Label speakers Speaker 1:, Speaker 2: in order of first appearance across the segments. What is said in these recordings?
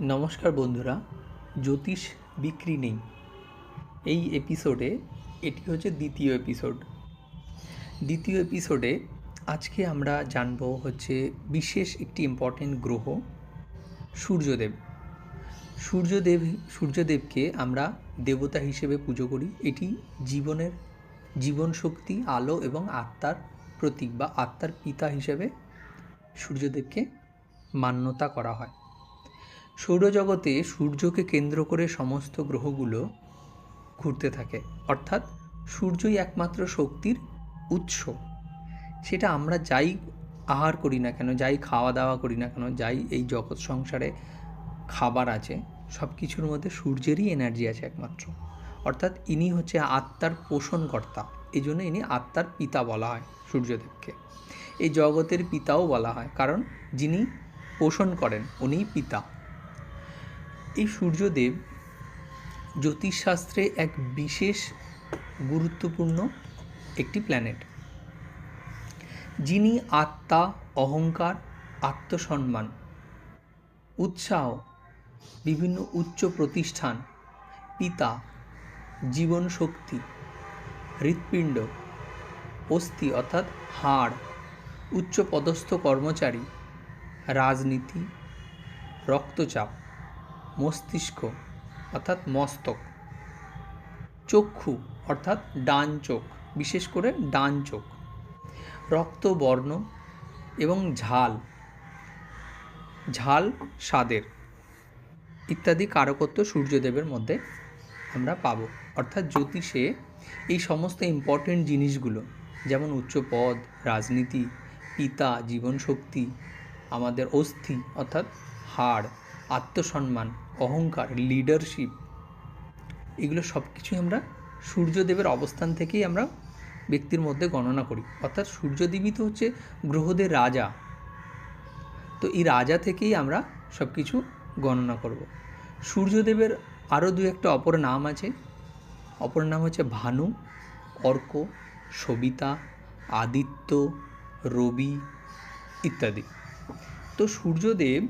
Speaker 1: নমস্কার বন্ধুরা, জ্যোতিষ বিক্রি নেই। এই এপিসোডে এটি হচ্ছে দ্বিতীয় এপিসোড দ্বিতীয় এপিসোডে আজকে আমরা জানব হচ্ছে বিশেষ একটি ইম্পর্টেন্ট গ্রহ, সূর্যদেব। সূর্যদেব, সূর্যদেবকে আমরা দেবতা হিসেবে পুজো করি। এটি জীবনের জীবন শক্তি, আলো এবং আত্মার প্রতীক বা আত্মার পিতা হিসেবে সূর্যদেবকে মান্যতা করা হয়। সৌরজগতে সূর্যকে কেন্দ্র করে সমস্ত গ্রহগুলো ঘুরতে থাকে। অর্থাৎ সূর্যই একমাত্র শক্তির উৎস। সেটা আমরা যাই আহার করি না কেন, যাই খাওয়া দাওয়া করি না কেন, যাই এই জগৎ সংসারে খাবার আছে, সব কিছুর মধ্যে সূর্যেরই এনার্জি আছে একমাত্র। অর্থাৎ ইনি হচ্ছে আত্মার পোষণকর্তা। এই জন্য ইনি আত্মার পিতা বলা হয় সূর্যদেবকে। এই জগতের পিতাও বলা হয়, কারণ যিনি পোষণ করেন, উনিই পিতা। এই সূর্যদেব জ্যোতিষশাস্ত্রে এক বিশেষ গুরুত্বপূর্ণ একটি প্ল্যানেট যিনি আত্মা, অহংকার, আত্মসম্মান, উৎসাহ, বিভিন্ন উচ্চ প্রতিষ্ঠান, পিতা জীবন শক্তি হৃৎপিণ্ড, অস্থি অর্থাৎ হাড় উচ্চ পদস্থ কর্মচারী, রাজনীতি, রক্তচাপ। মস্তিষ্ক, অর্থাৎ মস্তক। চক্ষু, অর্থাৎ ডান চোখ, বিশেষ করে ডান চোখ। রক্তবর্ণ এবং ঝাল। ঝাল, স্বাদের। ইত্যাদি কারকত্ব সূর্যদেবের মধ্যে আমরা পাব। অর্থাৎ জ্যোতিষে এই সমস্ত ইম্পর্টেন্ট জিনিসগুলো, যেমন উচ্চ পদ রাজনীতি, পিতা, জীবনশক্তি, আমাদের অস্থি, অর্থাৎ হাড়, আত্মসম্মান অহংকার লিডারশিপ এগুলো সব কিছুই আমরা সূর্যদেবের অবস্থান থেকেই আমরা ব্যক্তির মধ্যে গণনা করি। অর্থাৎ সূর্যদেবী তো হচ্ছে গ্রহদের রাজা। তো এই রাজা থেকেই আমরা সব কিছু গণনা করব। সূর্যদেবের আরও দু একটা অপর নাম আছে। অপর নাম হচ্ছে ভানু, অর্ক, সবিতা, আদিত্য, রবি ইত্যাদি। তো সূর্যদেব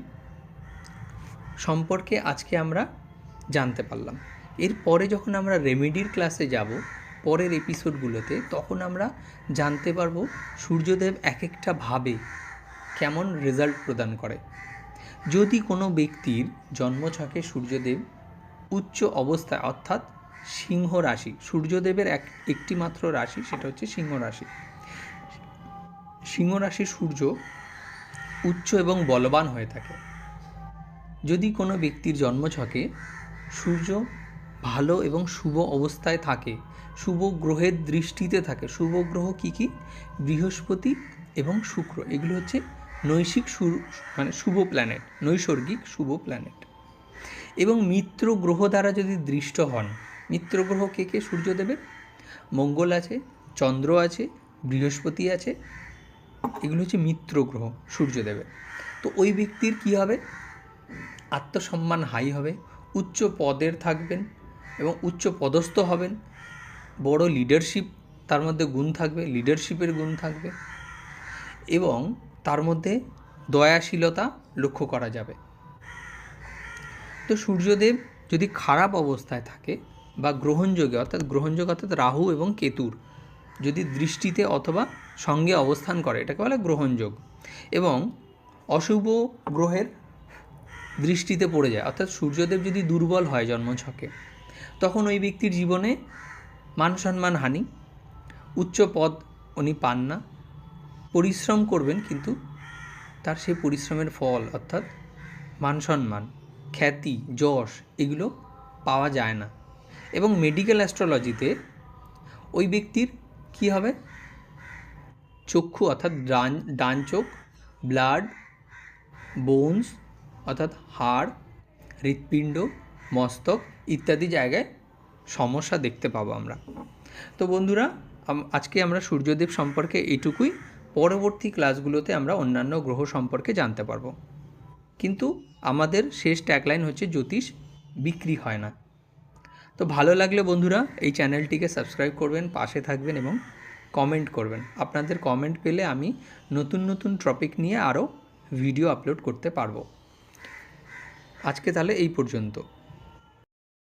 Speaker 1: সম্পর্কে আজকে আমরা জানতে পারলাম। এরপরে যখন আমরা রেমেডির ক্লাসে যাব, পরের এপিসোডগুলোতে, তখন আমরা জানতে পারব সূর্যদেব এক একটা ভাবে কেমন রেজাল্ট প্রদান করে। যদি কোনো ব্যক্তির জন্মছকে সূর্যদেব উচ্চ অবস্থায়, অর্থাৎ সিংহ রাশি, সূর্যদেবের এক একটি মাত্র রাশি, সেটা হচ্ছে সিংহ রাশি। সিংহ রাশির সূর্য উচ্চ এবং বলবান হয়ে থাকে। যদি কোনো ব্যক্তির জন্মছকে সূর্য ভালো এবং শুভ অবস্থায় থাকে, শুভ গ্রহের দৃষ্টিতে থাকে, শুভ গ্রহ কী কী? বৃহস্পতি এবং শুক্র। এগুলো হচ্ছে নৈশিক মানে শুভ প্ল্যানেট নৈসর্গিক শুভ প্ল্যানেট এবং মিত্র গ্রহ দ্বারা যদি দৃষ্ট হন, মিত্র গ্রহ কে কে? সূর্যদেবের। মঙ্গল আছে, চন্দ্র আছে, বৃহস্পতি আছে, এগুলো হচ্ছে মিত্র গ্রহ, সূর্যদেবের। তো ওই ব্যক্তির কী হবে? আত্মসম্মান হাই হবে, উচ্চ পদের থাকবেন এবং উচ্চ পদস্থ হবেন। বড় লিডারশিপ তার মধ্যে গুণ থাকবে লিডারশিপের গুণ থাকবে এবং তার মধ্যে দয়াশীলতা লক্ষ্য করা যাবে। তো সূর্যদেব যদি খারাপ অবস্থায় থাকে বা গ্রহণযোগে, অর্থাৎ গ্রহণযোগ অর্থাৎ রাহু এবং কেতুর যদি দৃষ্টিতে অথবা সঙ্গে অবস্থান করে, এটাকে বলে গ্রহণযোগ এবং অশুভ গ্রহের দৃষ্টিতে পড়ে যায়। অর্থাৎ সূর্যদেব যদি দুর্বল হয় জন্মছকে, তখন ওই ব্যক্তির জীবনে মান সম্মান হানি, উচ্চ পদ উনি পান না, পরিশ্রম করবেন কিন্তু তার সেই পরিশ্রমের ফল, অর্থাৎ মান সম্মান, খ্যাতি, যশ এগুলো পাওয়া যায় না। এবং মেডিকেল অ্যাস্ট্রোলজিতে ওই ব্যক্তির কী হবে? চক্ষু, অর্থাৎ ডান ডান চোখ ব্লাড বোনস অর্থাৎ হাড়, হৃৎপিণ্ড, মস্তক ইত্যাদি জায়গায় সমস্যা দেখতে পাবো আমরা। তো বন্ধুরা আজকে আমরা সূর্যদেব সম্পর্কে এইটুকুই, পরবর্তী ক্লাসগুলোতে আমরা অন্যান্য গ্রহ সম্পর্কে জানতে পারব। কিন্তু আমাদের শেষ ট্যাগলাইন হচ্ছে জ্যোতিষ বিক্রি হয় না। তো ভালো লাগলে বন্ধুরা, এই চ্যানেলটিকে সাবস্ক্রাইব করবেন, পাশে থাকবেন এবং কমেন্ট করবেন। আপনাদের কমেন্ট পেলে আমি নতুন নতুন টপিক নিয়ে আরও ভিডিও আপলোড করতে পারব। আজকে তাহলে এই পর্যন্ত।